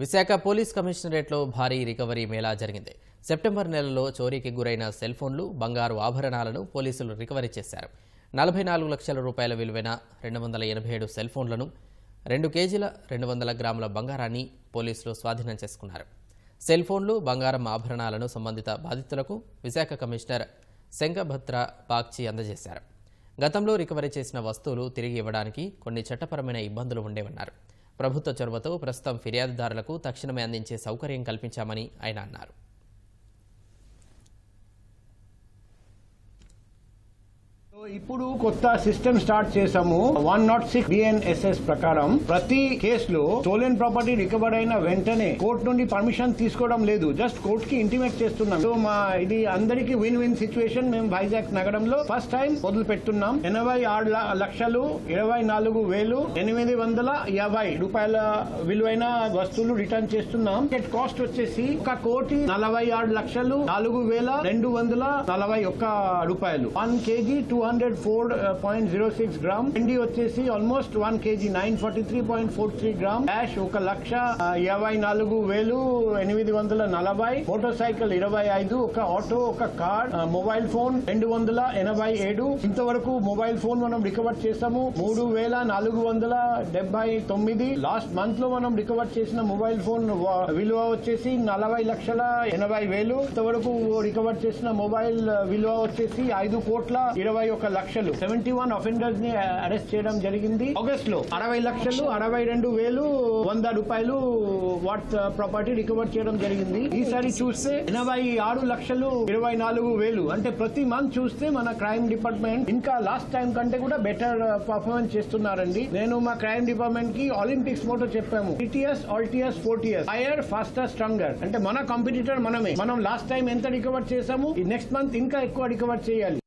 Visakha police కమిషనరేట్లో భారీ recovery Mela జరిగింది. September నెలలో చోరీకి గురైన సెల్ ఫోన్లు బంగారు ఆభరణాలను పోలీసులు రికవరీ చేశారు. నలభై నాలుగు లక్షల రూపాయల విలువైన రెండు వందల ఎనభై ఏడు సెల్ ఫోన్లను రెండు కేజీల రెండు వందల గ్రాముల బంగారాన్ని పోలీసులు స్వాధీనం చేసుకున్నారు. సెల్ ఫోన్లు బంగారం ఆభరణాలను సంబంధిత బాధితులకు విశాఖ కమిషనర్ శంఖభద్ర బాగ్చి అందజేశారు. గతంలో రికవరీ చేసిన వస్తువులు తిరిగి ఇవ్వడానికి కొన్ని చట్టపరమైన ఇబ్బందులు ఉండేవన్నారు. ప్రభుత్వ చొరవతో ప్రస్తుతం ఫిర్యాదుదారులకు తక్షణమే అందించే సౌకర్యం కల్పించామని ఆయన అన్నారు. ఇప్పుడు కొత్త సిస్టమ్ స్టార్ట్ చేసాము వన్ నాట్ సిక్స్ బిఎన్ఎస్ఎస్ ప్రకారం ప్రతి కేసులో స్టోలెన్ ప్రాపర్టీ రికవర్ అయిన వెంటనే కోర్టు నుండి పర్మిషన్ తీసుకోవడం లేదు. జస్ట్ కోర్ట్కి ఇంటిమేట్ చేస్తున్నాం. సో మా ఇది అందరికి విన్ విన్ సిచ్యువేషన్ మేము వైజాగ్ నగరంలో ఫస్ట్ టైం మొదలు పెట్టున్నాం ఎనభై ఆరు లక్షలు ఇరవై నాలుగు వేలు ఎనిమిది వందల యాభై రూపాయల విలువైన వస్తువులు రిటర్న్ చేస్తున్నాం. టికెట్ కాస్ట్ వచ్చేసి ఒక కోటి నలభై ఆరు లక్షలు నాలుగు వేల రెండు వందల నలభై ఒక్క రూపాయలు. One KG two hundred four point zero six gram వెండి వచ్చేసి almost one KG nine forty three point four three gram cash ఒక లక్ష యాభై నాలుగు వేలు ఎనిమిది వందల నలభై. మోటార్ సైకిల్ ఇరవై ఐదు ఒక ఆటో ఒక కార్ మొబైల్ ఫోన్ రెండు వందల ఎనభై ఏడు. ఇంతవరకు మొబైల్ ఫోన్ మనం రికవర్ చేసాము. మూడు వేల నాలుగు వందల డెబ్బై తొమ్మిది. లాస్ట్ మంత్లో మనం రికవర్ చేసిన మొబైల్ ఫోన్ విలువ వచ్చేసి నలభై లక్షల ఎనభై వేలు. ఇంతవరకు రికవర్ చేసిన మొబైల్ విలువ వచ్చేసి ఐదు కోట్ల ఇరవై ఒక లక్షలు. సెవెంటీ వన్ అఫెండర్స్ని uh, అరెస్ట్ చేయడం జరిగింది. ఆగస్ట్లో అరవై లక్షలు అరవై రెండు వేలు వంద రూపాయలు వాట్ uh, ప్రాపర్టీ రికవర్ చేయడం జరిగింది. ఈసారి చూస్తే ఎనభై ఆరు లక్షలు ఇరవై నాలుగు వేలు. అంటే ప్రతి మంత్ చూస్తే మన క్రైమ్ డిపార్ట్మెంట్ ఇంకా లాస్ట్ టైం కంటే కూడా బెటర్ పర్ఫార్మెన్స్ uh, చేస్తున్నారండి. నేను మా క్రైమ్ డిపార్ట్మెంట్కి ఒలింపిక్స్ మోటో చెప్పాము. టీటీఎస్ ఆల్టీఎస్ ఫోర్టీఎస్ హైయర్ ఫాస్టర్ స్ట్రాంగర్ అంటే మన కాంపిటీటర్ మనమే. మనం లాస్ట్ టైం ఎంత రికవర్ చేసాము నెక్స్ట్ మంత్ ఇంకా ఎక్కువ రికవర్ చేయాలి.